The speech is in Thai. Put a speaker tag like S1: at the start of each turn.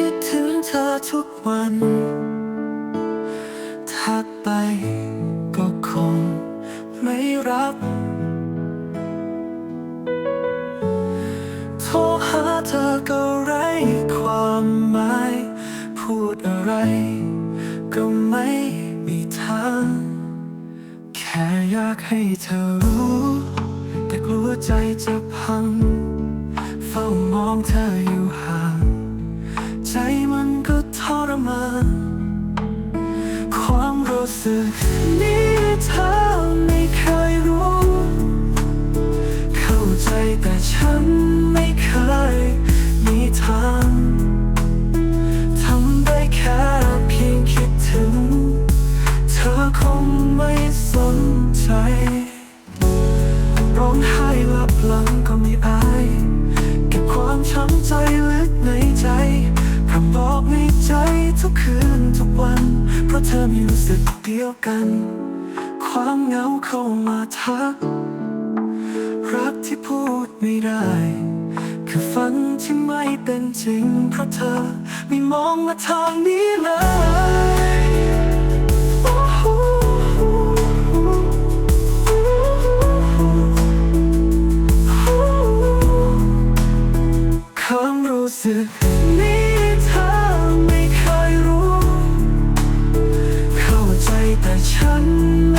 S1: คิดถึงเธอทุกวัน ทักไปก็คงไม่รับ โทรหาเธอก็ไร้ความหมาย พูดอะไรก็ไม่มีทาง แค่อยากให้เธอรู้ แต่กลัวใจจะพัง สึกนี้เธอไม่เคยรู้ เข้าใจแต่ฉันไม่เคยมีทางทำได้แค่เพียงคิดถึง เธอคงไม่สนใจ ร้องไห้ลับหลังก็ไม่อา อมีรู้สึกเดียวกัน ความเหงาเข้ามาทัก รักที่พูดไม่ได้ คือฝันที่ไม่เป็นจริง เพราะเธอไม่มองมาทางนี้เลยความรู้สึก ฉัน